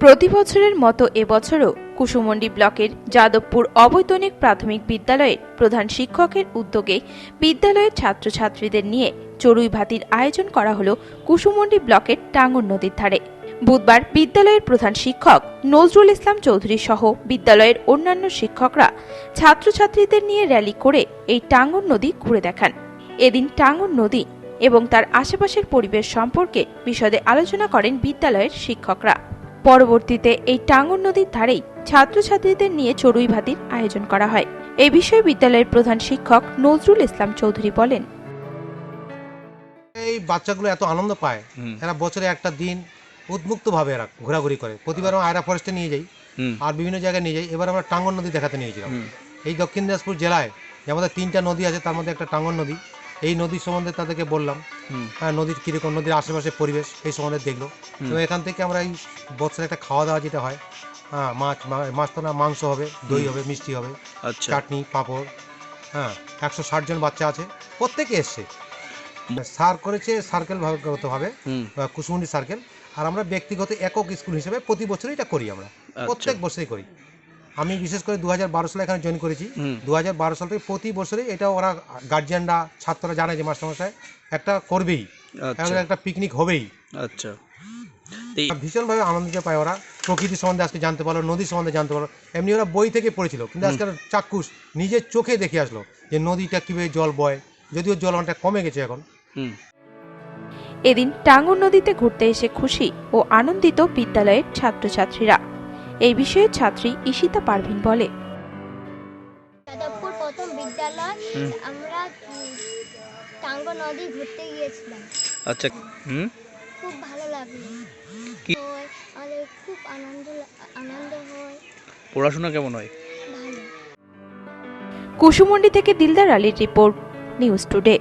প্রতি বছরের মতো এবছরও কুসুমন্ডি ব্লকের যাদবপুর অবৈতনিক প্রাথমিক বিদ্যালয়ের প্রধান শিক্ষকের উদ্যোগে বিদ্যালয়ের ছাত্রছাত্রীদের নিয়ে চড়ুই ভাতির আয়োজন করা হলো কুসুমন্ডি ব্লকের টাঙ্গন নদীর ধারে। বুধবার বিদ্যালয়ের প্রধান শিক্ষক নজরুল ইসলাম চৌধুরী সহ বিদ্যালয়ের অন্যান্য শিক্ষকরা ছাত্রছাত্রীদের নিয়ে র্যালি করে এই টাঙ্গন নদী ঘুরে দেখান। এদিন টাঙ্গন নদী এবং তার আশেপাশের পরিবেশ সম্পর্কে বিশদে আলোচনা করেন বিদ্যালয়ের শিক্ষকরা। পরবর্তীতে এই টাঙ্গন নদীর ধারেই ছাত্রছাত্রীদের নিয়ে চড়ুই ভাতির আয়োজন করা হয়। এ বিষয়ে বিদ্যালয়ের প্রধান শিক্ষক নজরুল ইসলাম চৌধুরী বলেন এই বাচ্চাগুলো এত আনন্দ পায়। হুম। এরা বছরে একটা দিন উদ্মুক্তভাবে এরা ঘোরাঘুরি করে। প্রতিবার আয়রা ফরেস্টে নিয়ে যাই হুম। আর বিভিন্ন জায়গায় নিয়ে যাই। এবার আমরা টাঙ্গন নদী দেখাতে নিয়েছিলাম। এই দক্ষিণ দিনাজপুর জেলায় যে আমাদের তিনটা নদী আছে তার মধ্যে একটা টাঙ্গন নদী। এই নদীর সম্বন্ধে তাদেরকে বললাম। হ্যাঁ নদীর কীরকম নদীর আশেপাশে পরিবেশ এই সম্বন্ধে দেখল। তো এখান থেকে আমরা এই বছরে একটা খাওয়া দাওয়া যেটা হয় হ্যাঁ মাছ মাছ তো না মাংস হবে দই হবে মিষ্টি হবে আচ্ছা। চাটনি পাঁপড় হ্যাঁ একশো ষাট জন বাচ্চা আছে প্রত্যেকে এসছে। সার করেছে সার্কেল ভাবে কুসুমুন্ডি সার্কেল আর আমরা ব্যক্তিগত একক স্কুল হিসেবে প্রতি বছরই এটা করি আমরা। আচ্ছা। প্রত্যেক বছরই করি। আমি বিশেষ করে দু সালে এখানে জয়েন করেছি। দু সাল থেকে প্রতি বছরে এটা ওরা গার্জিয়ানরা ছাত্ররা জানে যে মাস্টারমশাই একটা করবেই। আচ্ছা। একটা পিকনিক হবেই। আচ্ছা। ভীষণভাবে আনন্দিত পায় ওরা। প্রকৃতি সম্বন্ধে আজকে জানতে পারল নদী সম্বন্ধে জানতে পারল। এমনি ওরা বই থেকে পড়েছিল কিন্তু আজকে চাক্ষুষ নিজের চোখে দেখে আসলো যে নদীটা কীভাবে জল বয় যদিও জল অনেকটা কমে গেছে এখন। হুম। এদিন টাঙ্গন নদীতে ঘুরতে এসে খুশি ও আনন্দিত বিদ্যালয়ের ছাত্রছাত্রীরা। এই বিষয়ে ছাত্রী ঈশিতা পারভিন বলে। যাদবপুর প্রথম বিদ্যালয় আমরা টাঙ্গ নদী ঘুরতে গিয়েছিলাম। আচ্ছা হুম? খুব ভালো লাগল। কি? আমাদের খুব আনন্দ আনন্দ হয়। পড়াশোনা কেমন হয়? ভালো। কুসুমন্ডি থেকে দিলদার আলীর রিপোর্ট নিউজ টুডে।